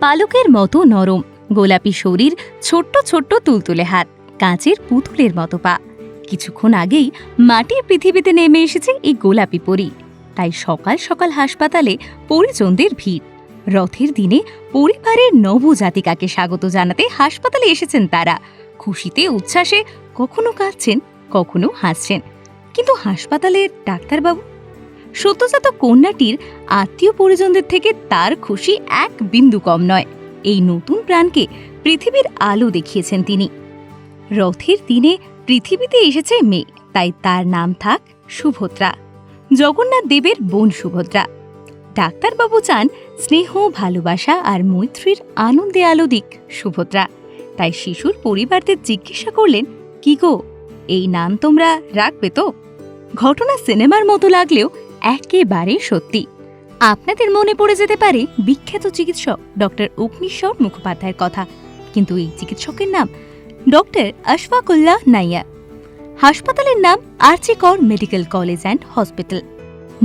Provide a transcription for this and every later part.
পালকের মতো নরম, গোলাপি শরীর, ছোট্ট ছোট্ট তুলতুলে হাত, কাঁচের পুতুলের মতো পা। কিছুক্ষণ আগেই মাটির পৃথিবীতে নেমে এসেছে এই গোলাপি পরী। তাই সকাল সকাল হাসপাতালে পরিজনদের ভিড়। রথের দিনে পরিবারের নবজাতিকাকে স্বাগত জানাতে হাসপাতালে এসেছেন তারা। খুশিতে, উচ্ছ্বাসে কখনো কাঁদছেন, কখনো হাসছেন। কিন্তু হাসপাতালের ডাক্তারবাবু সদ্যজাত কন্যাটির আত্মীয় পরিজনদের থেকে তার খুশি এক বিন্দু কম নয়। এই নতুন প্রাণকে পৃথিবীর আলো দেখিয়েছেন তিনি। রথের দিনে পৃথিবীতে এসেছে মেয়ে, তাই তার নাম থাক সুভদ্রা। জগন্নাথ দেবের বোন সুভদ্রা। ডাক্তারবাবু চান স্নেহ, ভালোবাসা আর মৈত্রীর আনন্দে আলো দিক সুভদ্রা। তাই শিশুর পরিবারদের জিজ্ঞাসা করলেন, কি গো, এই নাম তোমরা রাখবে তো? ঘটনা সিনেমার মতো লাগলেও একেবারে সত্যি। আপনাদের মনে পড়ে যেতে পারে বিখ্যাত চিকিৎসক ডক্টর অগ্নিশ্বর মুখোপাধ্যায়ের কথা, কিন্তু এই চিকিৎসকের নাম ডক্টর আশফাকুল্লাহ নাইয়া হাসপাতালের নাম আর্চিকর মেডিকেল কলেজ অ্যান্ড হসপিটাল।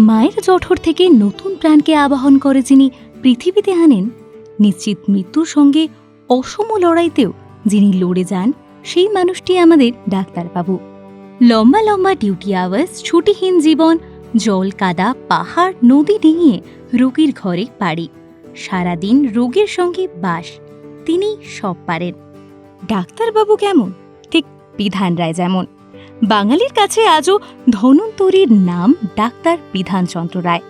মায়ের জঠর থেকে নতুন প্রাণকে আবাহন করে যিনি পৃথিবীতে আনেন, নিশ্চিত মৃত্যুর সঙ্গে অসম লড়াইতেও যিনি লড়ে যান, সেই মানুষটি আমাদের ডাক্তারবাবু। লম্বা লম্বা ডিউটি আওয়ার্স, ছুটিহীন জীবন জল কাদা পাহাড়, নদী ডিঙিয়ে রোগীর ঘরে পাড়ি। সারাদিন রোগীর সঙ্গে বাস। তিনি সব পারেন। ডাক্তারবাবু কেমন? ঠিক বিধান রায় যেমন। বাঙালির কাছে আজও ধনন্তরীর নাম ডাক্তার বিধানচন্দ্র রায়।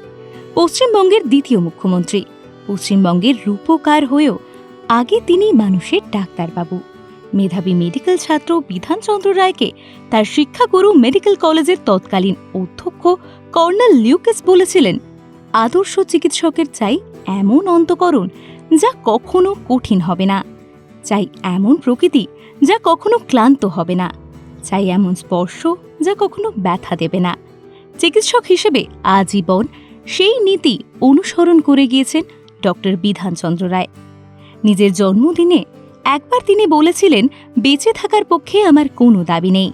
পশ্চিমবঙ্গের দ্বিতীয় মুখ্যমন্ত্রী। পশ্চিমবঙ্গের রূপকার হয়েও আগে তিনি মানুষের ডাক্তারবাবু। মেধাবী মেডিকেল ছাত্র বিধানচন্দ্র রায়কে তার শিক্ষাগুরু মেডিকেল কলেজের তৎকালীন অধ্যক্ষ কর্নেল লিউকেস বলেছিলেন, আদর্শ চিকিৎসকের চাই এমন অন্তকরণ যা কখনো কঠিন হবে না। চাই এমন প্রকৃতি যা কখনো ক্লান্ত হবে না। চাই এমন স্পর্শ যা কখনো ব্যথা দেবে না। চিকিৎসক হিসেবে আজীবন সেই নীতি অনুসরণ করে গিয়েছেন ডক্টর বিধানচন্দ্র রায়। নিজের জন্মদিনে একবার তিনি বলেছিলেন, বেঁচে থাকার পক্ষে আমার কোনো দাবি নেই।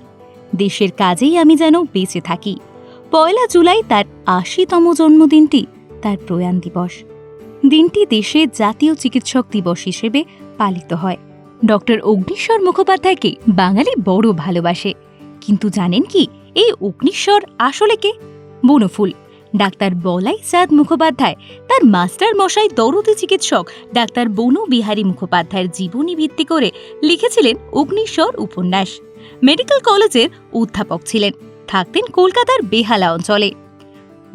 দেশের কাজেই আমি যেন বেঁচে থাকি। পয়লা জুলাই তার আশিতম জন্মদিনটি, তার প্রয়াণ দিবস। দিনটি দেশে জাতীয় চিকিৎসক দিবস হিসেবে পালিত হয়। ডক্টর অগ্নিশ্বর মুখোপাধ্যায়কে বাঙালি বড় ভালোবাসে। কিন্তু জানেন কি, এই অগ্নিশ্বর আসলে কে? বনফুল। ডাক্তার বলাই চাঁদ মুখোপাধ্যায়, তার মাস্টার মশাই দরদি চিকিৎসক, ডাক্তার বনু বিহারী মুখোপাধ্যায়ের জীবনী ভিত্তি করে লিখেছিলেন অগ্নিশ্বর উপন্যাস। মেডিকেল কলেজের অধ্যাপক ছিলেন, থাকতেন কলকাতার বেহালা অঞ্চলে।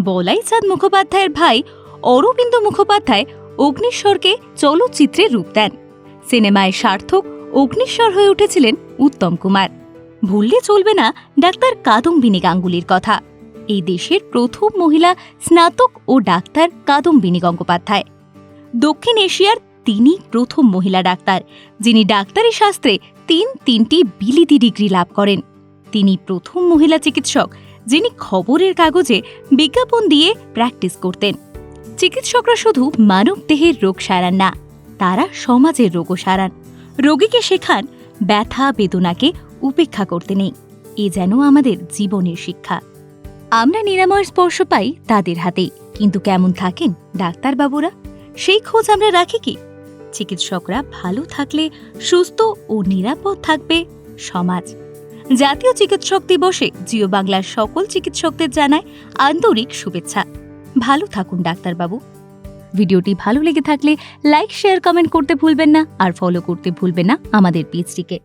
বলাই চাঁদ মুখোপাধ্যায়ের ভাই অরবিন্দ মুখোপাধ্যায় অগ্নিশ্বরকে চলচ্চিত্রে রূপ দেন। সিনেমায় সার্থক অগ্নিশ্বর হয়ে উঠেছিলেন উত্তম কুমার। ভুললে চলবে না ডাক্তার কাদম্বিনী গাঙ্গুলির কথা। এই দেশের প্রথম মহিলা স্নাতক ও ডাক্তার কাদম্বিনী গঙ্গোপাধ্যায়। দক্ষিণ এশিয়ার তিনি প্রথম মহিলা ডাক্তার, যিনি ডাক্তারি শাস্ত্রে তিন তিনটি বিলিতি ডিগ্রি লাভ করেন। তিনি প্রথম মহিলা চিকিৎসক, যিনি খবরের কাগজে বিজ্ঞাপন দিয়ে প্র্যাকটিস করতেন। চিকিৎসকরা শুধু মানব দেহের রোগ সারান না, তারা সমাজের রোগও সারান। রোগীকে শেখান, ব্যথা বেদনাকে উপেক্ষা করতে নেই। এ যেন আমাদের জীবনের শিক্ষা। আমরা নিরাময় স্পর্শ পাই তাদের হাতেই। কিন্তু কেমন থাকেন ডাক্তারবাবুরা? সেই খোঁজ আমরা রাখি কি? চিকিৎসকরা ভালো থাকলে সুস্থ ও নিরাপদ থাকবে সমাজ। জাতীয় চিকিৎসক দিবসে জিও বাংলার সকল চিকিৎসকদের জানায় আন্তরিক শুভেচ্ছা। ভালো থাকুন ডাক্তারবাবু। ভিডিওটি ভালো লেগে থাকলে লাইক, শেয়ার, কমেন্ট করতে ভুলবেন না। আর ফলো করতে ভুলবেন না আমাদের পেজটিকে।